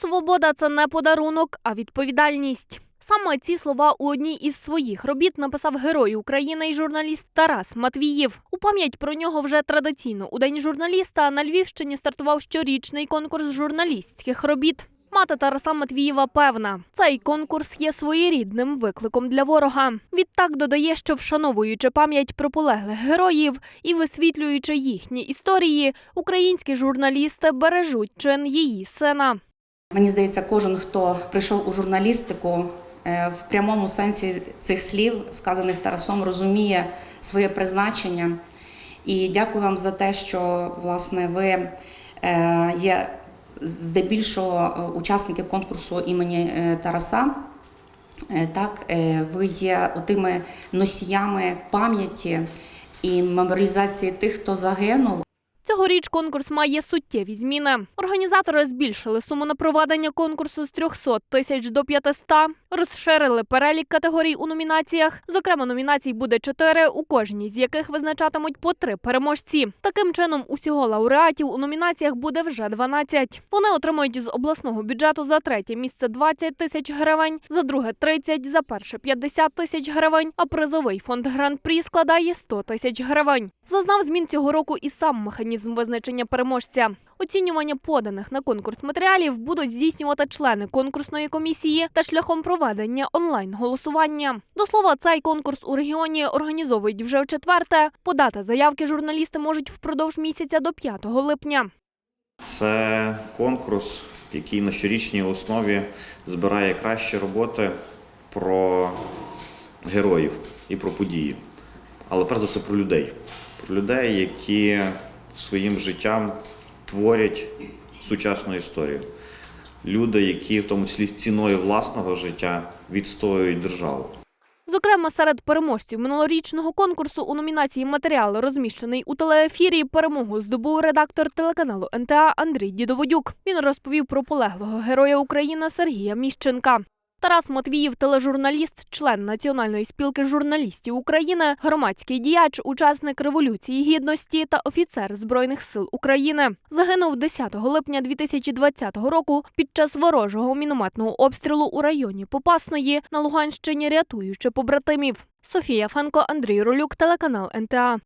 Свобода це не подарунок, а відповідальність. Саме ці слова у одній із своїх робіт написав герой України і журналіст Тарас Матвіїв. У пам'ять про нього вже традиційно у день журналіста на Львівщині стартував щорічний конкурс журналістських робіт. Мати Тараса Матвієва певна, цей конкурс є своєрідним викликом для ворога. Відтак додає, що вшановуючи пам'ять про полеглих героїв і висвітлюючи їхні історії, українські журналісти бережуть чин її сина. Мені здається, кожен, хто прийшов у журналістику, е, в прямому сенсі цих слів, сказаних Тарасом, розуміє своє призначення. І дякую вам за те, що власне ви е, є здебільшого е, учасники конкурсу імені Тараса. Так, ви є отими носіями пам'яті і меморіалізації тих, хто загинув. Цьогоріч конкурс має суттєві зміни. Організатори збільшили суму на проведення конкурсу з 300 тисяч до 500, розширили перелік категорій у номінаціях. Зокрема, номінацій буде чотири, у кожній з яких визначатимуть по три переможці. Таким чином, усього лауреатів у номінаціях буде вже 12. Вони отримують з обласного бюджету за третє місце 20 тисяч гривень, за друге 30, за перше 50 тисяч гривень, а призовий фонд гран-прі складає 100 тисяч гривень. Зазнав змін цього року і сам механізм визначення переможця. Оцінювання поданих на конкурс матеріалів будуть здійснювати члени конкурсної комісії та шляхом проведення онлайн-голосування. До слова, цей конкурс у регіоні організовують вже в четверте. Подати заявки журналісти можуть впродовж місяця до 5 липня. Це конкурс, який на щорічній основі збирає кращі роботи про героїв і про події. Але перш за все про людей. Про людей, які своїм життям творять сучасну історію. Люди, які в тому числі ціною власного життя відстоюють державу. Зокрема, серед переможців минулорічного конкурсу у номінації Матеріал, розміщений у телеефірі, перемогу здобув редактор телеканалу НТА Андрій Дідоводюк. Він розповів про полеглого героя України Сергія Міщенка. Тарас Матвіїв, тележурналіст, член Національної спілки журналістів України, громадський діяч, учасник революції гідності та офіцер збройних сил України. Загинув 10 липня 2020 року під час ворожого мінометного обстрілу у районі Попасної на Луганщині, рятуючи побратимів. Софія Фенко, Андрій Ролюк, телеканал НТА.